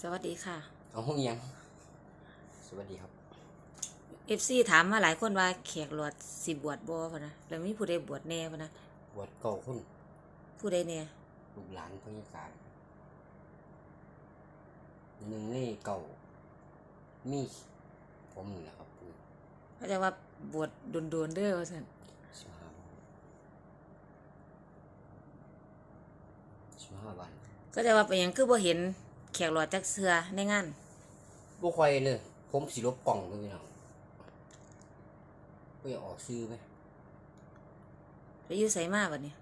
สวัสดีค่ะเอาห้องยัง สวัสดีครับ เอฟซีถามมาหลายคนว่าแขกหลวดสิบวชบ่พะนะแล้วมีผู้ใดบวชแน่พะนะบวชเก่าคุณผู้ใดแน่ลูกหลานพญาการหนึ่งในเก่า มีผมนี่แหละครับคือเขาจะว่าบวชโดนๆเด้อว่าซั่นสิบห้าสิบห้าวันก็จะว่าเป็นหยังคือบ่เห็น แขกหลวดจักเสือในงาน บ่ค่อยเลย ผมสิลบกล่องเลยพี่น้องก็อยากออกซื้อไหมไปอยู่ไสมาบัดนี้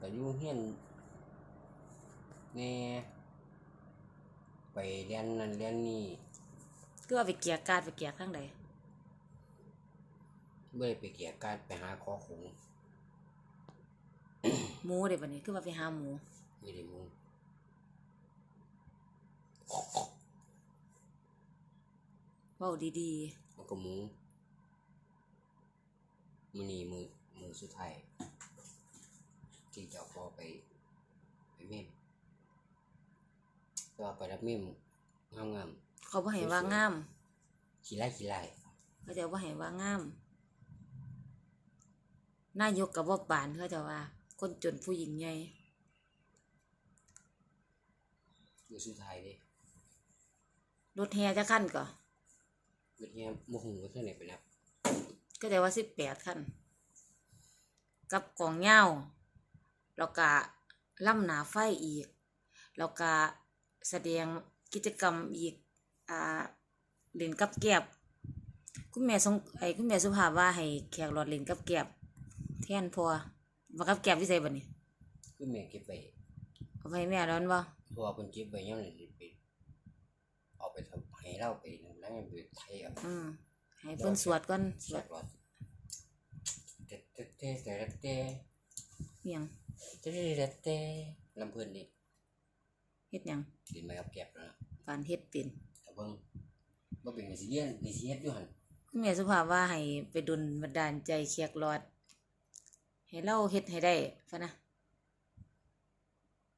ก็อยู่เฮียนแน่ไปเรียนนั่นเรียนนี่คือว่าไปเกียร์กาดไปเกียร์ข้างใดเมื่อไปเกี่ยการไปหาคอขงหมูเด้บัดนี้คือว่าไปหาหมูนี่ได้มุง เว้าดีมันก็หมูมือนี่มือมือสุดท้ายที่จะเอาพอไป ไปเม่มก็ไปรับเม่มงามงามๆเขาบ่ให้ว่างาม ๆขี้ไล่ขี้ไล่เขาจะบ่ให้ว่างาม นายกก็บ่ปานเขาจะว่า คนจนผู้หญิงใหญ่มือสุดท้ายเด้ รถแห่จักคันก็เมื่อกี้โมโหว่าเท่าไหร่ไปนับก็จะว่าสิบแปดคันกับกองเหย้าแล้วก็ล่ำหนาไฟอีก แล้วก็แสดงกิจกรรมอีกอ่าเล่นกับแก็บคุณแม่สงไอ้คุณแม่สุภาพว่าให้แขกรอดเล่นกับแก็บแทนพอว่ากับแก็บวิเศษบัดนี้คือแม่เก็บไปเอาไปให้แม่ร้อนบ่เพราะว่าคนเก็บไปยังไงไปเอาไปทำ ให้เราไปนั่งไปไทยเอาอืมให้เพิ่นสวดก่อนสสววดดก่อนเตะเตะเตะเตะเตะเมียงเตะเตะเตะลำเพื่อนนี่เฮ็ดหยังดินไม้กับแก็บแล้วนะปานเฮ็ดเป็นแต่เบิ่งบ่เป็นสิเรียนนี่สิเฮ็ดอยู่หั่นคุณแม่สุภาพว่าให้ไปดลบันดาลใจแขกรอด ให้เราเฮ็ดให้ได้พะนะ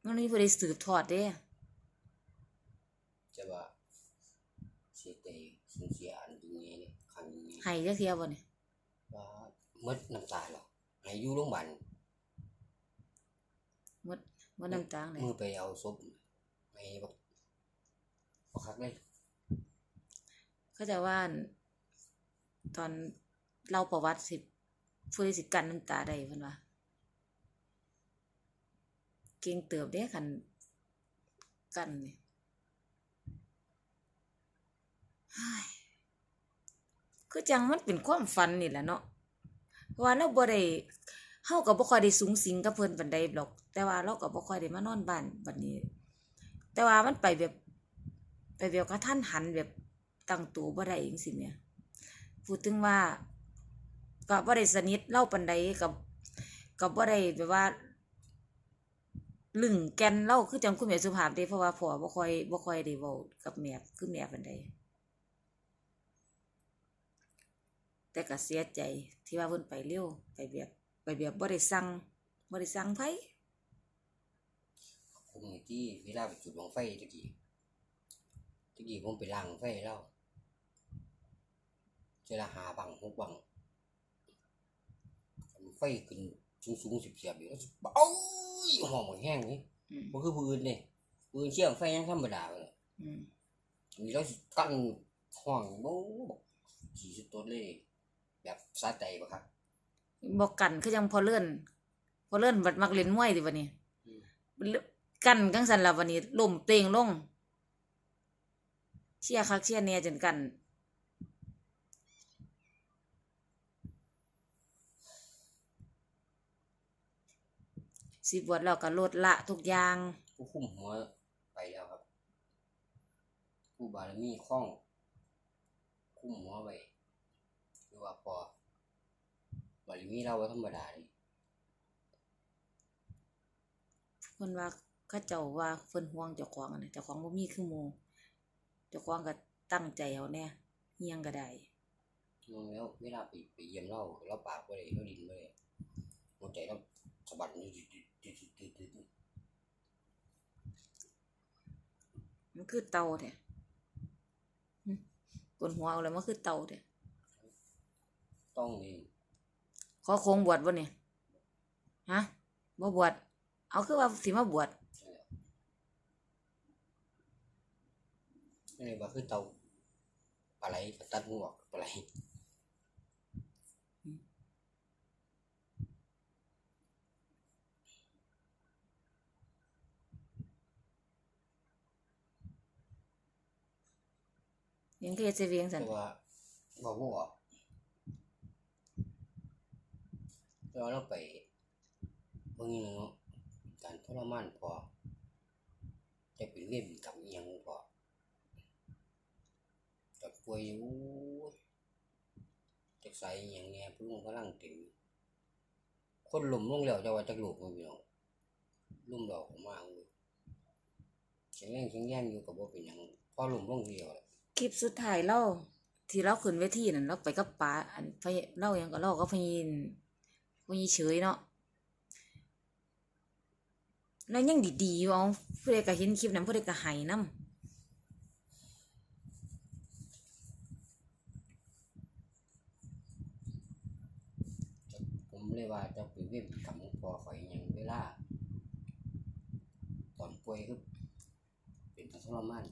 มันมีผู้ใดสืบทอดเด้ จะว่าเสีย ใจสูญเสียอันยิ่งใหญ่นี่ครั้งยิ่งใหญ่ให้จักเที่ยบ่เนี่ยว่าหมดน้ำตาแล้วให้อยู่โรงพยาบาลหมดหมดน้ำตาเลยมือไปเอาศพให้บักบักคักเลยเขาจะว่าอั่นตอนเล่าประวัติสิผู้ใดสิกันน้ำตาได้เพิ่นว่าเก่งเติบเด้คันกันนี่เฮ้ย คือจังมันเป็นความฝันนี่แหละเนาะเพราะว่าเราบ่ได้เฮาก็บ่ค่อยได้สูงสิงกับเพิ่นปานใดหรอก แต่ว่าเราก็บ่ค่อยได้มานอนบ้านบัดนี้ แต่ว่ามันไปแบบ ไปแบบกระทันหันแบบตั้งตัวบ่ได้จังซี่แหมพูดถึงว่าก็บ่ได้สนิทเล่าปานใดกับกับบ่ได้แบบว่าลึงแกนเล่าคือจังคุณแม่สุภาพเด้เพราะว่าพ่อบ่ค่อยบ่ค่อยได้เว้ากับแม่คือแม่ปานใด แต่ก็เสียใจที่ว่าเพิ่นไปเร็วไปแบบไปแบบบ่ได้สั่งบ่ได้สั่งไผผมนี่ที่เวลาไปจุดบังไฟตะกี้ตะกี้ผมไปล้างไฟให้เราเจอละหาบังหกบังไฟขึ้นสูงสูงๆสิบเสียบอยู่แล้วเอ้ยหอมแห้งนี่อืมมันคือปืนเนี่ยปืนเชี่ยงไฟยังธรรมดาเลยอืมมีเราสิกั้นห้องโอ้ขี่สุดต้นเลย แบบสะใจปะครับบ่กันคือจังพอเลื่อน พอเลื่อนบัดมักเล่นมวยติบัดนี้อืมกันจังซั่นล่ะวันนี้ล่มเตงลงเชียร์คักเชียร์แหน่จนกัน สิบวชแล้วก็ลดละทุกอย่างผู้คุมหัวไปแล้วครับผู้บารมีคล่อง คุมหัวไว้ หรือว่าพอบารมีเราว่าธรรมดานี่เพิ่นว่าเขาเจ้าว่าเพิ่นห่วงเจ้าของอะนะเจ้าของบ่มีคือหมู่เจ้าของก็ตั้งใจเอาแน่เฮียงก็ได้มองแล้วเวลาไปไปเยี่ยมเราเราปากไว้เลยเราดินไว้เลยหัวใจเราสะบัดอยู่ดิดดิดดิดดิดดิดอคือเตาแท้หึกนหัวเอาแล้วมันคือเตาแท้ ต้องนี่ขอโคงบวชบ่เนี่ยฮะบ่บวชเอาคือว่าสิมาบวชนี่แหละนี่ว่าคือเตาปลาไหลกับตัดหัวปลาไหลยังคือเฮ็ดใส่เวียงซั่นแต่ว่าบ่บ่ออกแต่ว่าเราไปเบิ่งนี่เนาะการทรมานพอ จะเป็นเวรเป็นกรรมอียังพอกับป่วยอยู่จักใส่อีหยังแหน่พลุงพลังเต็มคนล้มลงแล้วจะว่าจักลูกบ่พี่น้องล้มดอกออกมาเว้ยแข็งแรงแข็งแรงอยู่ก็บ่เป็นหยังพอล้มลงเดียวแหละคลิปสุดท้ายเราที่เราขึ้นเวทีนั่นเราไปกับป๋าอันพะเรายังก็เราก็พยิน พะยิเฉยเนาะแล้วยังดีๆอยู่เอาผู้ใดก็เห็นคลิปนั้นผู้ใดก็ให้นำผมเลยว่าจะเป็นเวรเป็นกรรมของพ่อข่อยอหยังเวลา ตอนป่วยคือเป็นทรมาน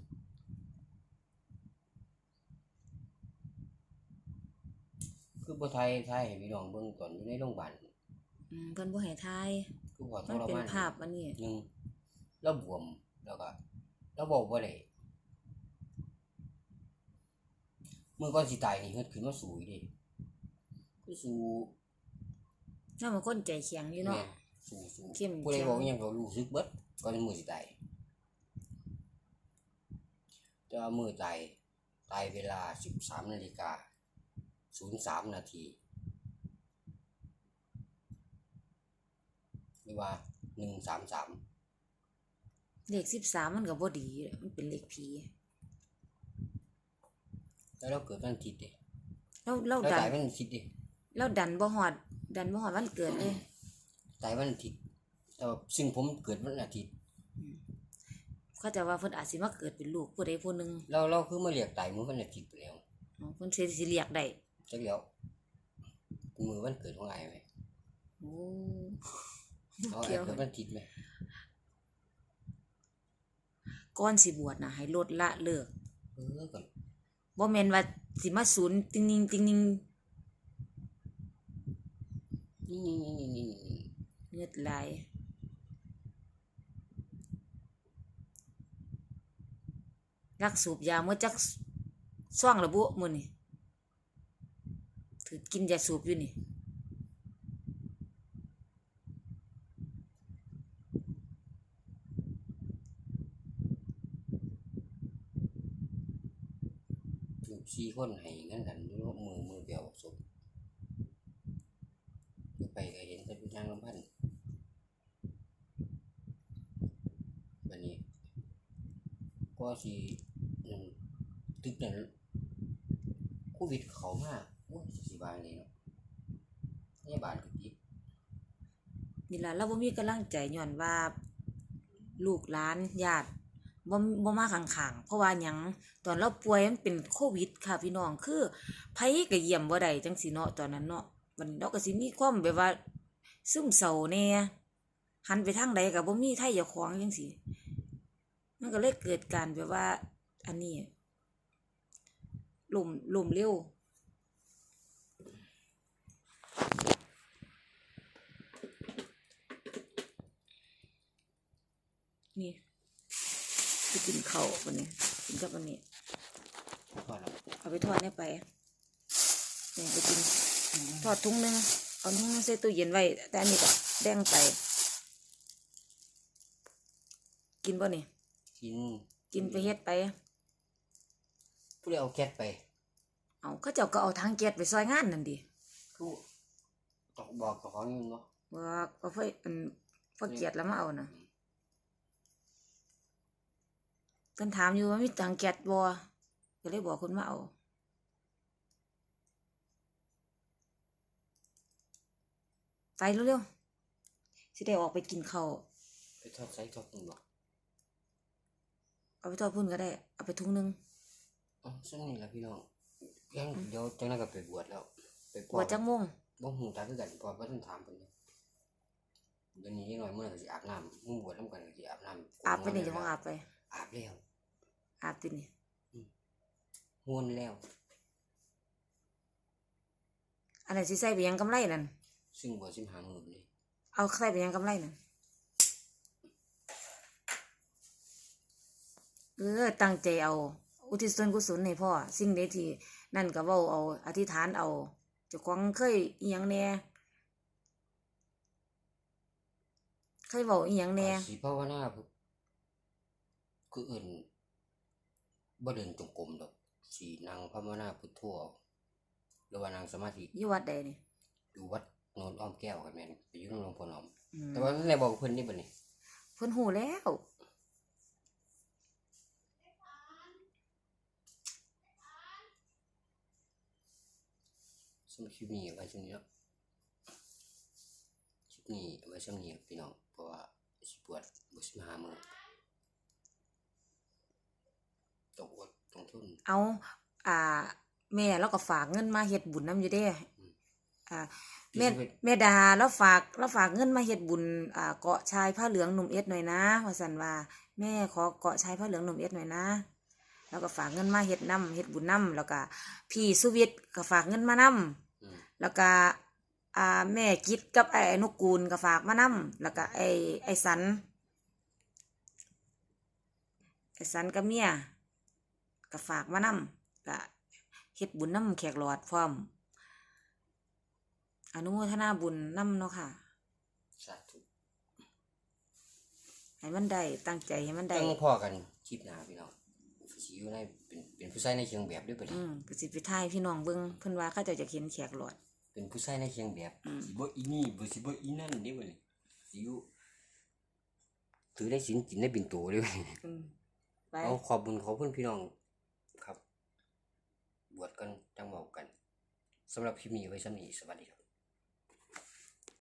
คือบ่ไทยไทยให้พี่น้องเบิ่งตอนอยู่ในโรงพยาบาลอืมเพิ่นบ่ให้ทายคือพอทมันรเป็นมานภาพอันนี้หนึ่งแล้วบวมแล้วก็แล้วบอกบ่ได้มือก่อนสิตายนี่เฮ็ดขึ้นมาสู้อีกดิคือสู้เราเป็นคนใจแข็งอยู่เนาะ แม่สู้สู้เข้มผู้ใดแข็ง บอกอิหยังก็รู้สึกเบิดก่อนมือสิตายแต่ว่ามือตายตายเวลา 13นาฬิกา 03 นาทีหรือว่า 133 เลข13 มันก็บ่ดี มันเป็นเลขผีแล้วเราเกิดวันอาทิตย์ดิเราเราแล้วดันตายวันอาทิตย์ดิเราดันบ่ฮอด ดันบ่ฮอดวันเกิดเลยตายวันอาทิตย์แต่ว่าซึ่งผมเกิดวันอาทิตย์เขาจะว่าเพิ่นอาจสิมาเกิดเป็นลูกผู้ใดผู้หนึงเราเราคือมาเรียกตายมื้อวันอาทิตย์ไปแล้วอ๋อเพิ่นสิสิเรียกได้ จักแล้วมือวันเกิดของอ้ายไหมโอ้เขาเกี่อ้ายยวเกิดวันอาทิตย์ไหมก่อนสิบวชน่ะให้ลดละเลิกเออก่อนบ่แม่นว่าสิมาศูนย์ติงนิงติงนิงนี่นี่นี่นี่นี่เงือดไหลายรักสูบยาเมื่อจักซ่องระบุมื้อนี่ ถือกินยาสูบอยู่นี่ถูกสี่คนให้งั้นกันดูมือมือเดียวศพไปก็เห็นแต่เป็นนางลำพันธ์บัดนี้ ก็สินั่นตึกนั้นโควิดเขามาโอ้ย สิบายเลยเนาะพยาบาลก็ติดนี่ล่ะเราบ่มีกำลังใจย้อนว่า ลูกหลานญาติบ่บ่มาข้างๆเพราะว่าหยังตอนเราป่วยมันเป็นโควิด ค่ะพี่น้องคือไผก็เยี่ยมบ่ได้จังซี่เนาะตอนนั้นเนาะมันเราก็สิมีความแบบว่า ซึมเศร้าแน่หันไปทางใดก็บ่มีไทยเจ้าของจังซี่มันก็เลยเกิดการแบบว่า อันนี้ล่มล่มเร็ว นี่ไปกินข้าววันนี้กินกับวันนี้พอแล้วเอาไปทอดได้ไปเนี่ยไปกินทอดถุงหนึงเอาถุงหนึงใส่ตู้เย็นไว้ แต่อันนี้ก็แบ่งไป กินบ่นี่กิน กินไปเฮ็ดไป ผู้ใดเอาแก๊สไป เอาเขาเจ้าก็เอาทางแก๊สไปซอยงานนั่นดิคือตอก บอกกับของนี่เนาะว่าเอาไฟอันพอเกียดแล้วมาเอานะเพิ่นถามอยู่ว่ามีทางแก๊สบ่ก็เลยบอกคนมาเอาไปเร็วๆสิได้ออกไปกินข้าวไปทอดไส้ทอดหนึ่งหรอไปเอาไปทอดพุ่นก็ได้ เอาไปถุงหนึงอ๋อซึ่งนี่ละพี่น้องยังเดี๋ยวจังนั้นก็ไปบวชแล้ว ไปบวชจักโมง บ่ฮู้จักคือกันเพอบ่ทันถามเพิ่นเลยเดี๋ยวนี้ยังน้อยมื้อนั้นก็สิอาบน้ำมึงบวชนำกันก็สิอาบน้ำอาบไปนี่จะของอาบไป อาบแล้วอาบตินี่ม่วนแล้ว อันไหนสิใส่ไปยังกำไรนั่นซึ่งบวช15มื้อนี่เอาใส่ไปยังกำไรนั่นเออตั้งใจเอา อุทิศส่วนกุศลให้พ่อ สิ่งใดที่นั่นก็เว้าเอา อธิษฐานเอาเจ้าของเคยอีหยังแหน่เคยเว้าอีหยังแหน่สิภาวนาพุคือเอิ้นบ่เดินจงกรมดอกสินั่งภาวนาพุทโธเอาหรือว่านั่งสมาธิอยู่วัดใดนี่อยู่วัดโนนอ้อมแก้วกันแม่นไปอยู่นำหลวงพ่อหนอมอืมแต่ว่าในบอกกับเพิ่นนี่บัดนี้เพิ่นหูแล้ว สำหรับคลิปนี้ไว้ช่วงนี้เนาะคลิปนี้ไว้ช่วงนี้พี่น้องเพราะว่าสิปวดบ่สิมาหามื้อต้องอดต้องทนเอาอ่า แม่แล้วก็ฝากเงินมาเฮ็ดบุญนํอยู่เด้อืมอ่าแม่ที่สิไปแม่ดาแล้วฝากแล้วฝากเงินมาเฮ็ดบุญอ่าเกาะชายผ้าเหลืองหนุ่มเอ็ดหน่อยนะว่าซั่นว่า แม่ขอเกาะชายผ้าเหลืองหนุ่มเอ็ดหน่อยนะแล้วก็ฝากเงินมาเฮ็ดนํเฮ็ดบุญนํแล้วก็พี่สุวิทย์ก็ฝากเงินมานํอืม แล้วก็อ่าแม่กิดกับไอ้อนุกูลก็ฝากมานํแล้วก็ไอ้ไอ้สันไอ้สันกับเมียก็ฝากมานํก็เฮ็ดบุญนํแขกหลอดพร้อมอนุโมทนาบุญนํเนาะค่ะสาธุให้มันได้ตั้งใจให้มันได้จังพอกันคลิปหน้าพี่น้องสิอยู่ในเป็นเป็น ผู้ชายในเชียงแบบด้วยบัดอืนี้มก็สิไปถ่ายพี่น้องเบิ่งเพิ่นว่าเขาเจ้าจะเห็นแขกหลอด เป็นผู้ชายในเชียงแบบอืม สิบ่อีนี่บ่สิบ่อีนั่นเด้บัดนี้สิอยู่ถือได้สินกินได้เป็นโตเด้บัดนี้อืมไปเอาขอบคุณขอบคุณพี่น้องครับ บวชกันจังเว้ากันสำหรับคลิปนี้ไว้สำนี้สวัสดีครับ